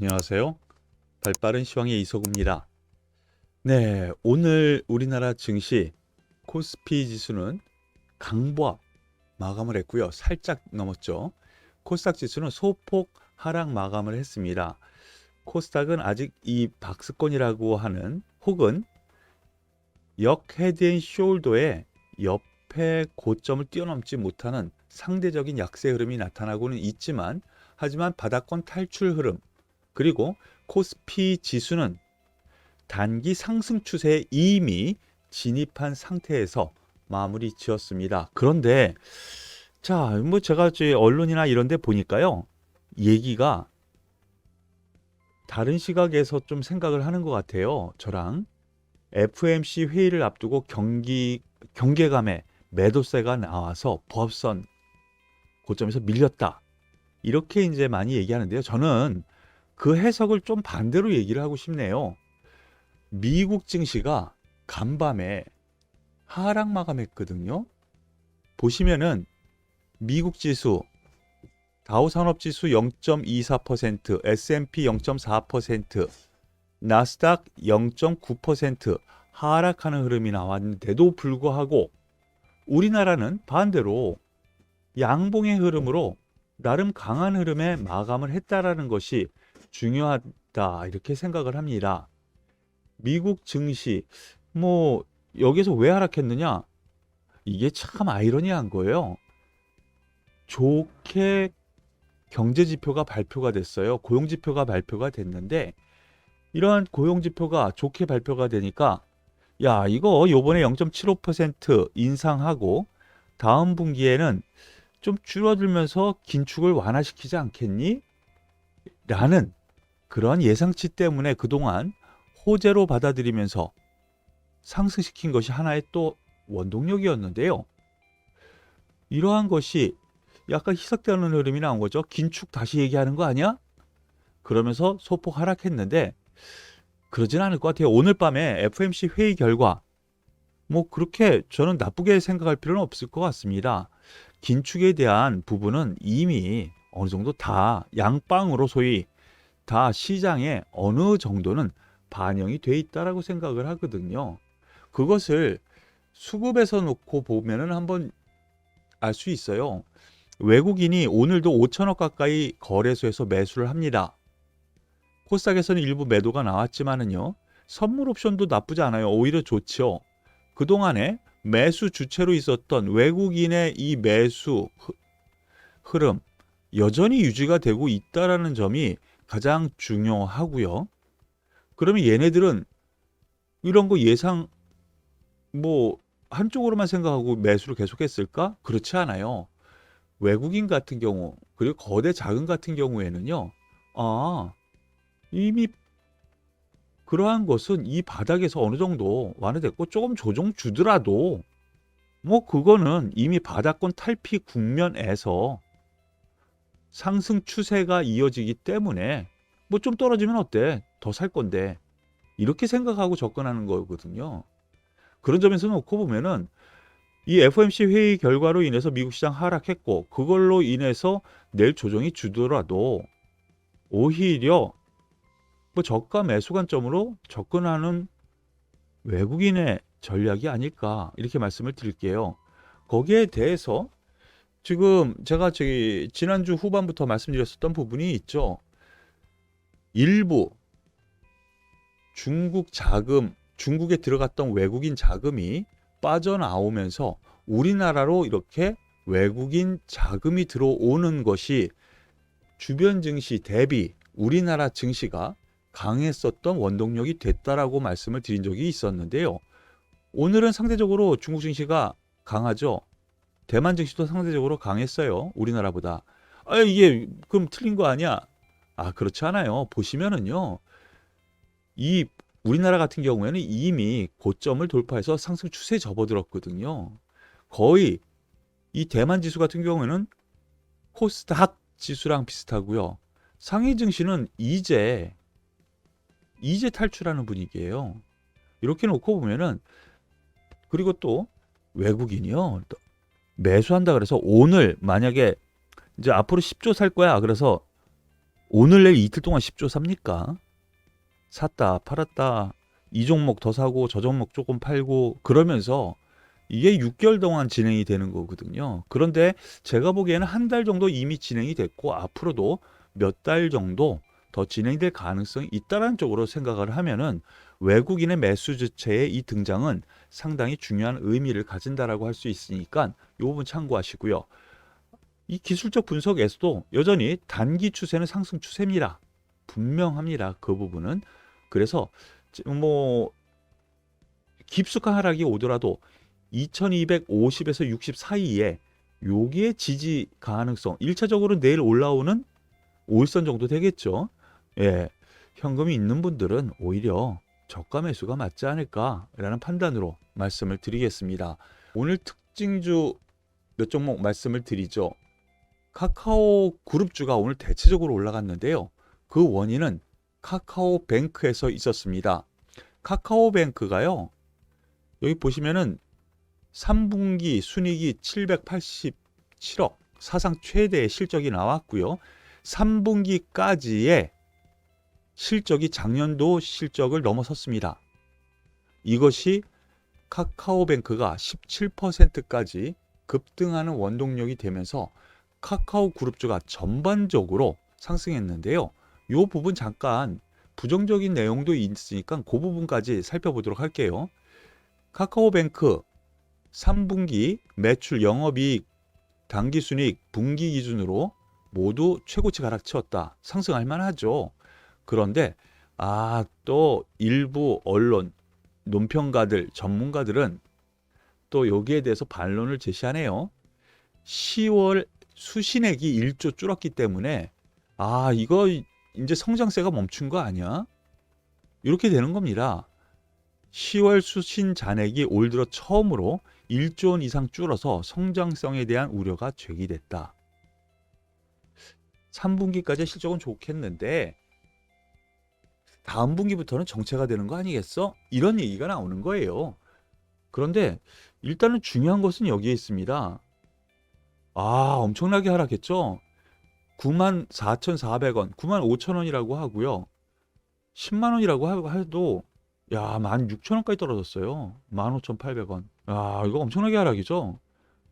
안녕하세요. 발빠른 시황의 이소구입니다. 네, 오늘 우리나라 증시 코스피 지수는 강보합 마감을 했고요. 살짝 넘었죠. 코스닥 지수는 소폭 하락 마감을 했습니다. 코스닥은 아직 이 박스권이라고 하는 혹은 역 헤드앤 숄더의 옆에 고점을 뛰어넘지 못하는 상대적인 약세 흐름이 나타나고는 있지만 하지만 바닥권 탈출 흐름 그리고 코스피 지수는 단기 상승 추세에 이미 진입한 상태에서 마무리 지었습니다. 그런데 자, 뭐 제가 제 언론이나 이런 데 보니까요. 얘기가 다른 시각에서 좀 생각을 하는 것 같아요. 저랑 FMC 회의를 앞두고 경기 경계감에 매도세가 나와서 보합선 고점에서 밀렸다. 이렇게 이제 많이 얘기하는데요. 저는 그 해석을 좀 반대로 얘기를 하고 싶네요. 미국 증시가 간밤에 하락 마감했거든요. 보시면은 미국 지수 다우 산업 지수 0.24%, S&P 0.4%, 나스닥 0.9% 하락하는 흐름이 나왔는데도 불구하고 우리나라는 반대로 양봉의 흐름으로 나름 강한 흐름에 마감을 했다라는 것이 중요하다 이렇게 생각을 합니다. 미국 증시 뭐 여기서 왜 하락했느냐? 이게 참 아이러니한 거예요. 좋게 경제 지표가 발표가 됐어요. 고용 지표가 발표가 됐는데 이러한 고용 지표가 좋게 발표가 되니까 야, 이거 요번에 0.75% 인상하고 다음 분기에는 좀 줄어들면서 긴축을 완화시키지 않겠니? 라는 그런 예상치 때문에 그동안 호재로 받아들이면서 상승시킨 것이 하나의 또 원동력이었는데요. 이러한 것이 약간 희석되는 흐름이 나온 거죠. 긴축 다시 얘기하는 거 아니야? 그러면서 소폭 하락했는데 그러진 않을 것 같아요. 오늘 밤에 FMC 회의 결과 뭐 그렇게 저는 나쁘게 생각할 필요는 없을 것 같습니다. 긴축에 대한 부분은 이미 어느 정도 다 양방으로 소위 다 시장에 어느 정도는 반영이 돼 있다라고 생각을 하거든요. 그것을 수급에서 놓고 보면은 한번 알 수 있어요. 외국인이 오늘도 5천억 가까이 거래소에서 매수를 합니다. 코스닥에서는 일부 매도가 나왔지만은요. 선물 옵션도 나쁘지 않아요. 오히려 좋죠. 그동안에 매수 주체로 있었던 외국인의 이 매수 흐- 흐름 여전히 유지가 되고 있다라는 점이 가장 중요하고요. 그러면 얘네들은 이런 거 예상 뭐 한쪽으로만 생각하고 매수를 계속했을까? 그렇지 않아요. 외국인 같은 경우 그리고 거대 자금 같은 경우에는요. 아, 이미 그러한 것은 이 바닥에서 어느 정도 완화됐고 조금 조정 주더라도 뭐 그거는 이미 바닥권 탈피 국면에서 상승 추세가 이어지기 때문에 뭐 좀 떨어지면 어때? 더 살 건데. 이렇게 생각하고 접근하는 거거든요. 그런 점에서 놓고 보면은 이 FOMC 회의 결과로 인해서 미국 시장 하락했고 그걸로 인해서 내일 조정이 주더라도 오히려 뭐 저가 매수 관점으로 접근하는 외국인의 전략이 아닐까 이렇게 말씀을 드릴게요. 거기에 대해서 지금 제가 저기 지난주 후반부터 말씀드렸었던 부분이 있죠. 일부 중국 자금, 중국에 들어갔던 외국인 자금이 빠져나오면서 우리나라로 이렇게 외국인 자금이 들어오는 것이 주변 증시 대비 우리나라 증시가 강했었던 원동력이 됐다라고 말씀을 드린 적이 있었는데요. 오늘은 상대적으로 중국 증시가 강하죠. 대만 증시도 상대적으로 강했어요. 우리나라보다. 아, 이게 그럼 틀린 거 아니야? 아, 그렇지 않아요. 보시면은요. 이 우리나라 같은 경우에는 이미 고점을 돌파해서 상승 추세에 접어들었거든요. 거의 이 대만 지수 같은 경우에는 코스닥 지수랑 비슷하고요. 상해 증시는 이제 이제 탈출하는 분위기예요. 이렇게 놓고 보면은 그리고 또 외국인이요. 또 매수한다 그래서 오늘 만약에 이제 앞으로 10조 살 거야. 그래서 오늘 내일 이틀 동안 10조 삽니까? 샀다 팔았다 이 종목 더 사고 저 종목 조금 팔고 그러면서 이게 6개월 동안 진행이 되는 거거든요. 그런데 제가 보기에는 한 달 정도 이미 진행이 됐고 앞으로도 몇 달 정도 더 진행될 가능성이 있다는 쪽으로 생각을 하면은 외국인의 매수 주체의 이 등장은 상당히 중요한 의미를 가진다라고 할 수 있으니까 이 부분 참고하시고요. 이 기술적 분석에서도 여전히 단기 추세는 상승 추세입니다. 분명합니다. 그 부분은. 그래서 뭐 깊숙한 하락이 오더라도 2250에서 60 사이에 여기에 지지 가능성 1차적으로 내일 올라오는 5일선 정도 되겠죠. 예. 현금이 있는 분들은 오히려 저가 매수가 맞지 않을까라는 판단으로 말씀을 드리겠습니다. 오늘 특징주 몇 종목 말씀을 드리죠. 카카오 그룹주가 오늘 대체적으로 올라갔는데요. 그 원인은 카카오뱅크에서 있었습니다. 카카오뱅크가요. 여기 보시면은 3분기 순이익이 787억 사상 최대의 실적이 나왔고요. 3분기까지의 실적이 작년도 실적을 넘어섰습니다. 이것이 카카오뱅크가 17%까지 급등하는 원동력이 되면서 카카오 그룹주가 전반적으로 상승했는데요. 이 부분 잠깐 부정적인 내용도 있으니까 그 부분까지 살펴보도록 할게요. 카카오뱅크 3분기 매출 영업이익 당기순이익 분기 기준으로 모두 최고치 가락치웠다. 상승할 만하죠. 그런데 아 또 일부 언론 논평가들 전문가들은 또 여기에 대해서 반론을 제시하네요. 10월 수신액이 1조 줄었기 때문에 아 이거 이제 성장세가 멈춘 거 아니야? 이렇게 되는 겁니다. 10월 수신 잔액이 올 들어 처음으로 1조 원 이상 줄어서 성장성에 대한 우려가 제기됐다. 3분기까지 실적은 좋겠는데 다음 분기부터는 정체가 되는 거 아니겠어? 이런 얘기가 나오는 거예요. 그런데 일단은 중요한 것은 여기에 있습니다. 아, 엄청나게 하락했죠? 94,400원, 95,000원이라고 하고요. 10만 원이라고 해도 야, 16,000원까지 떨어졌어요. 15,800원. 아, 이거 엄청나게 하락이죠?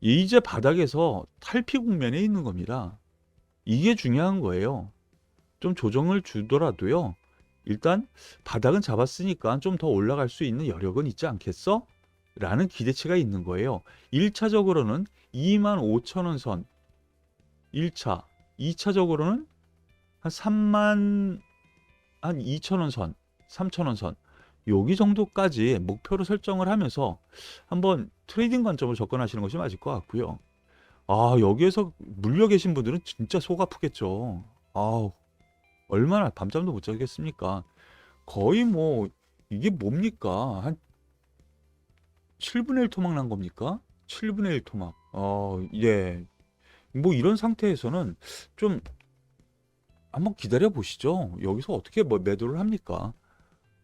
이제 바닥에서 탈피 국면에 있는 겁니다. 이게 중요한 거예요. 좀 조정을 주더라도요. 일단 바닥은 잡았으니까 좀 더 올라갈 수 있는 여력은 있지 않겠어? 라는 기대치가 있는 거예요. 1차적으로는 25,000원 선 1차, 2차적으로는 한 3만 한 2,000원 선, 3,000원 선 여기 정도까지 목표로 설정을 하면서 한번 트레이딩 관점으로 접근하시는 것이 맞을 것 같고요. 아, 여기에서 물려 계신 분들은 진짜 속 아프겠죠. 아우, 얼마나 밤잠도 못 자겠습니까? 거의 뭐, 이게 뭡니까? 한 7분의 1 토막 난 겁니까? 7분의 1 토막. 어, 예. 뭐 이런 상태에서는 좀 한번 기다려 보시죠. 여기서 어떻게 뭐 매도를 합니까?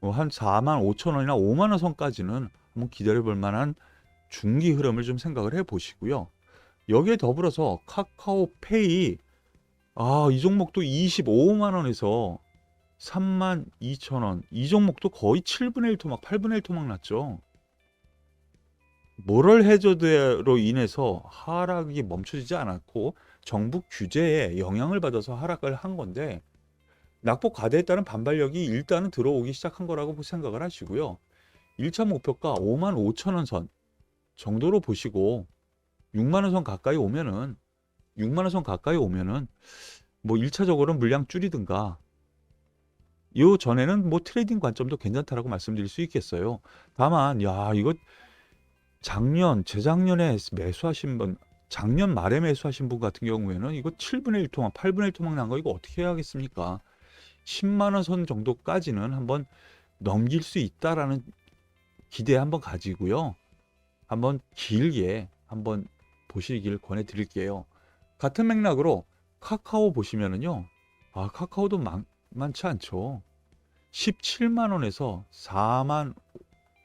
뭐한 4만 5천 원이나 5만 원 선까지는 한번 기다려 볼 만한 중기 흐름을 좀 생각을 해 보시고요. 여기에 더불어서 카카오페이 아, 이 종목도 25만 원에서 3만 2천 원. 이 종목도 거의 7분의 1 토막, 8분의 1 토막 났죠. 모럴 해저드로 인해서 하락이 멈춰지지 않았고 정부 규제에 영향을 받아서 하락을 한 건데 낙폭 과대에 따른 반발력이 일단은 들어오기 시작한 거라고 생각을 하시고요. 1차 목표가 5만 5천 원 선 정도로 보시고 6만 원 선 가까이 오면은 6만 원선 가까이 오면은 뭐 1차적으로는 물량 줄이든가 요 전에는 뭐 트레이딩 관점도 괜찮다라고 말씀드릴 수 있겠어요. 다만 야 이거 작년 재작년에 매수하신 분 작년 말에 매수하신 분 같은 경우에는 이거 7분의 1 토막, 8분의 1 토막 난 거 이거 어떻게 해야겠습니까? 10만 원 선 정도까지는 한번 넘길 수 있다라는 기대 한번 가지고요. 한번 길게 한번 보시길 권해 드릴게요. 같은 맥락으로 카카오 보시면은요. 아, 카카오도 만, 많지 않죠. 17만 원에서 4만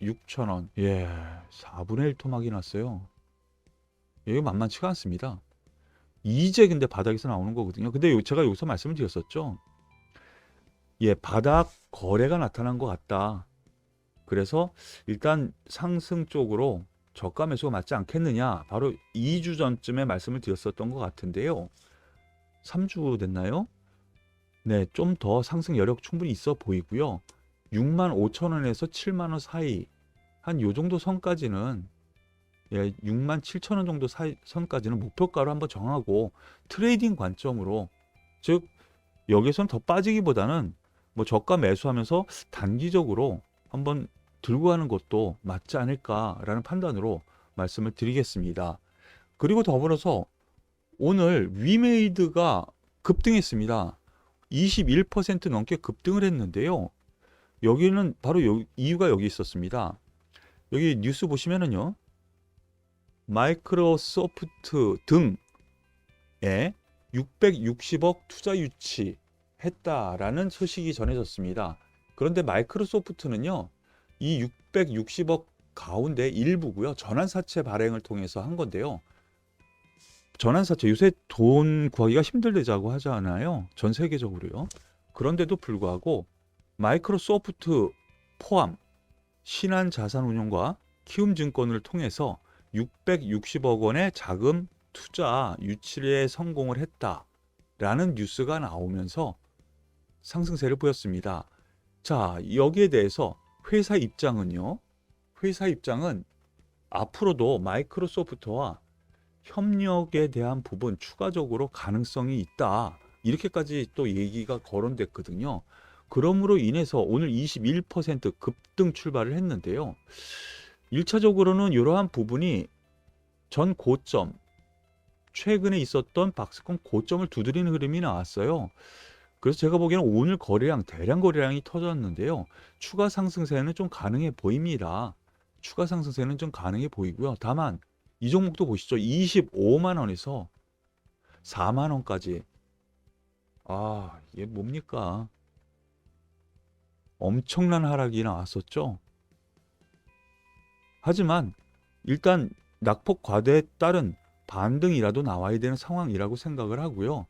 6천 원. 예, 4분의 1 토막이 났어요. 이게 만만치가 않습니다. 이제 근데 바닥에서 나오는 거거든요. 근데 요- 제가 여기서 말씀을 드렸었죠. 예, 바닥 거래가 나타난 것 같다. 그래서 일단 상승 쪽으로 저가 매수가 맞지 않겠느냐. 바로 2주 전쯤에 말씀을 드렸었던 것 같은데요. 3주 됐나요? 네, 좀 더 상승 여력 충분히 있어 보이고요. 6만 5천 원에서 7만 원 사이 한 요 정도 선까지는 예, 6만 7천 원 정도 사이 선까지는 목표가로 한번 정하고 트레이딩 관점으로 즉 여기서는 더 빠지기보다는 뭐 저가 매수하면서 단기적으로 한번 들고 가는 것도 맞지 않을까라는 판단으로 말씀을 드리겠습니다. 그리고 더불어서 오늘 위메이드가 급등했습니다. 21% 넘게 급등을 했는데요. 여기는 바로 요, 이유가 여기 있었습니다. 여기 뉴스 보시면은요. 마이크로소프트 등에 660억 투자 유치했다라는 소식이 전해졌습니다. 그런데 마이크로소프트는요. 이 660억 가운데 일부고요. 전환사채 발행을 통해서 한 건데요. 전환사채 요새 돈 구하기가 힘들다고 하잖아요. 전 세계적으로요. 그런데도 불구하고 마이크로소프트 포함 신한자산운용과 키움증권을 통해서 660억 원의 자금 투자 유치에 성공을 했다라는 뉴스가 나오면서 상승세를 보였습니다. 자, 여기에 대해서 회사 입장은요. 회사 입장은 앞으로도 마이크로소프트와 협력에 대한 부분 추가적으로 가능성이 있다. 이렇게까지 또 얘기가 거론됐거든요. 그러므로 인해서 오늘 21% 급등 출발을 했는데요. 1차적으로는 이러한 부분이 전 고점, 최근에 있었던 박스권 고점을 두드리는 흐름이 나왔어요. 그래서 제가 보기에는 오늘 거래량, 대량 거래량이 터졌는데요. 추가 상승세는 좀 가능해 보입니다. 추가 상승세는 좀 가능해 보이고요. 다만 이 종목도 보시죠. 25만 원에서 4만 원까지. 아, 이게 뭡니까? 엄청난 하락이 나왔었죠. 하지만 일단 낙폭 과대에 따른 반등이라도 나와야 되는 상황이라고 생각을 하고요.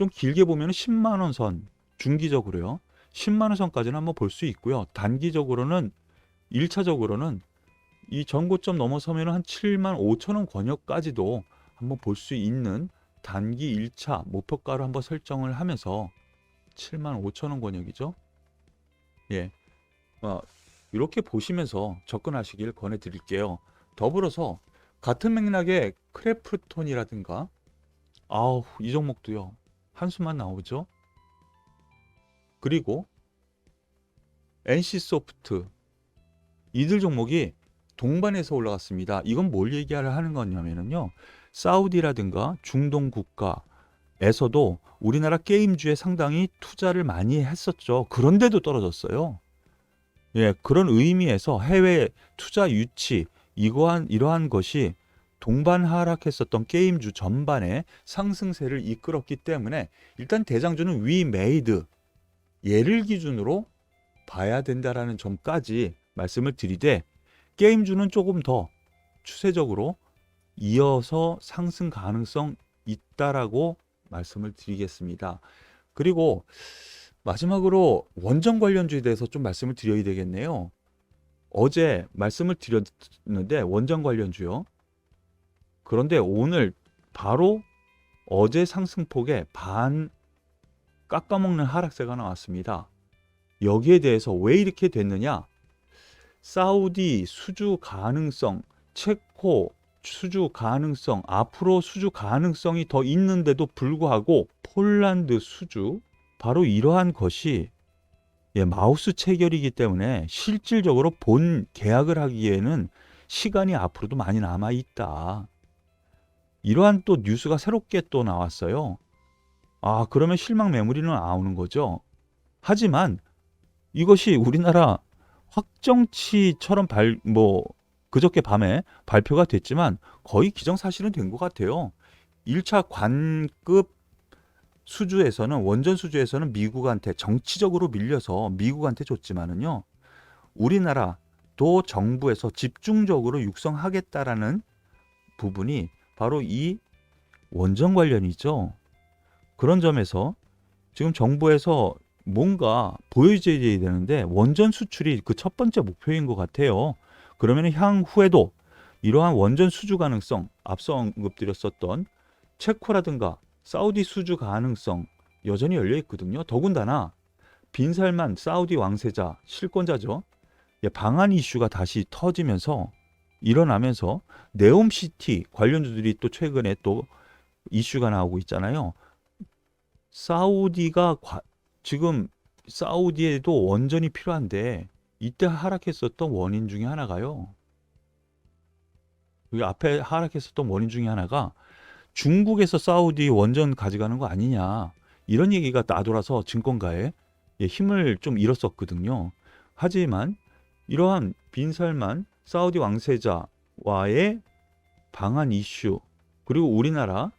좀 길게 보면 10만 원 선, 중기적으로요. 10만 원 선까지는 한번 볼 수 있고요. 단기적으로는 1차적으로는 이 전고점 넘어서면 한 7만 5천 원 권역까지도 한번 볼 수 있는 단기 1차 목표가로 한번 설정을 하면서 7만 5천 원 권역이죠. 예. 어, 이렇게 보시면서 접근하시길 권해드릴게요. 더불어서 같은 맥락의 크래프톤이라든가 아우 이 종목도요 한수만 나오죠. 그리고 NC소프트 이들 종목이 동반해서 올라갔습니다. 이건 뭘 얘기하려 하는 거냐면요. 사우디라든가 중동 국가에서도 우리나라 게임주에 상당히 투자를 많이 했었죠. 그런데도 떨어졌어요. 예, 그런 의미에서 해외 투자 유치 이러한 이러한 것이 동반 하락했었던 게임주 전반의 상승세를 이끌었기 때문에 일단 대장주는 위 메이드 얘를 기준으로 봐야 된다라는 점까지 말씀을 드리되 게임주는 조금 더 추세적으로 이어서 상승 가능성 있다라고 말씀을 드리겠습니다. 그리고 마지막으로 원전 관련주에 대해서 좀 말씀을 드려야 되겠네요. 어제 말씀을 드렸는데 원전 관련주요. 그런데 오늘 바로 어제 상승폭에 반 깎아먹는 하락세가 나왔습니다. 여기에 대해서 왜 이렇게 됐느냐? 사우디 수주 가능성, 체코 수주 가능성, 앞으로 수주 가능성이 더 있는데도 불구하고 폴란드 수주 바로 이러한 것이 예, 마우스 체결이기 때문에 실질적으로 본 계약을 하기에는 시간이 앞으로도 많이 남아 있다. 이러한 또 뉴스가 새롭게 또 나왔어요. 아, 그러면 실망 매물이는 나오는 거죠. 하지만 이것이 우리나라 확정치처럼 발, 뭐, 그저께 밤에 발표가 됐지만 거의 기정사실은 된 것 같아요. 1차 관급 수주에서는 원전 수주에서는 미국한테 정치적으로 밀려서 미국한테 줬지만은요. 우리나라도 정부에서 집중적으로 육성하겠다라는 부분이 바로 이 원전 관련이죠. 그런 점에서 지금 정부에서 뭔가 보여줘야 되는데 원전 수출이 그 첫 번째 목표인 것 같아요. 그러면 향후에도 이러한 원전 수주 가능성, 앞서 언급드렸었던 체코라든가 사우디 수주 가능성 여전히 열려 있거든요. 더군다나 빈살만 사우디 왕세자 실권자죠. 예, 방한 이슈가 다시 터지면서 일어나면서 네옴시티 관련주들이 또 최근에 또 이슈가 나오고 있잖아요. 사우디가 과- 지금 사우디에도 원전이 필요한데 이때 하락했었던 원인 중에 하나가요. 여기 앞에 하락했었던 원인 중에 하나가 중국에서 사우디 원전 가져가는 거 아니냐 이런 얘기가 나돌아서 증권가에 예, 힘을 좀 잃었었거든요. 하지만 이러한 빈살만 사우디 왕세자와의 방한 이슈 그리고 우리나라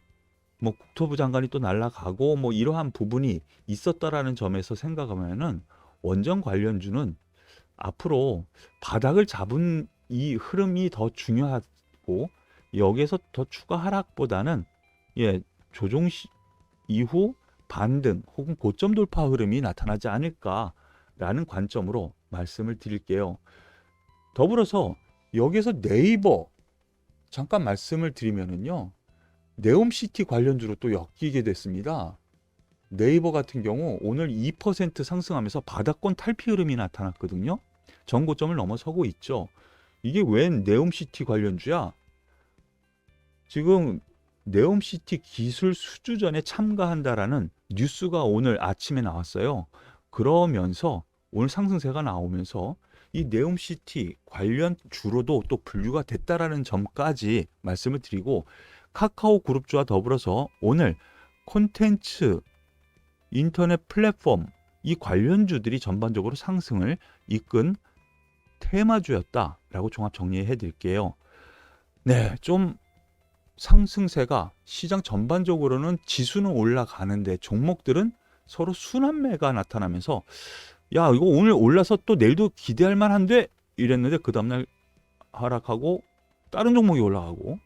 뭐 국토부 장관이 또 날라가고 뭐 이러한 부분이 있었다라는 점에서 생각하면은 원전 관련주는 앞으로 바닥을 잡은 이 흐름이 더 중요하고 여기에서 더 추가 하락보다는 예 조종 시 이후 반등 혹은 고점 돌파 흐름이 나타나지 않을까라는 관점으로 말씀을 드릴게요. 더불어서 여기에서 네이버 잠깐 말씀을 드리면은요. 네옴시티 관련주로 또 엮이게 됐습니다. 네이버 같은 경우 오늘 2% 상승하면서 바닥권 탈피 흐름이 나타났거든요. 전고점을 넘어서고 있죠. 이게 웬 네옴시티 관련주야? 지금 네옴시티 기술 수주전에 참가한다라는 뉴스가 오늘 아침에 나왔어요. 그러면서 오늘 상승세가 나오면서 이 네옴 시티 관련 주로도 또 분류가 됐다라는 점까지 말씀을 드리고 카카오 그룹주와 더불어서 오늘 콘텐츠 인터넷 플랫폼 이 관련주들이 전반적으로 상승을 이끈 테마주였다라고 종합 정리해 드릴게요. 네, 좀 상승세가 시장 전반적으로는 지수는 올라가는데 종목들은 서로 순환매가 나타나면서 야 이거 오늘 올라서 또 내일도 기대할 만한데 이랬는데 그 다음날 하락하고 다른 종목이 올라가고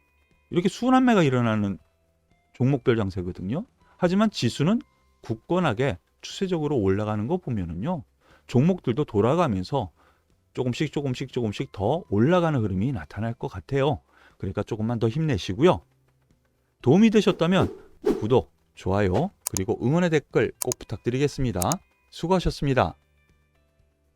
이렇게 순환매가 일어나는 종목별 장세거든요. 하지만 지수는 굳건하게 추세적으로 올라가는 거 보면은요. 종목들도 돌아가면서 조금씩 조금씩 조금씩 더 올라가는 흐름이 나타날 것 같아요. 그러니까 조금만 더 힘내시고요. 도움이 되셨다면 구독, 좋아요, 그리고 응원의 댓글 꼭 부탁드리겠습니다. 수고하셨습니다.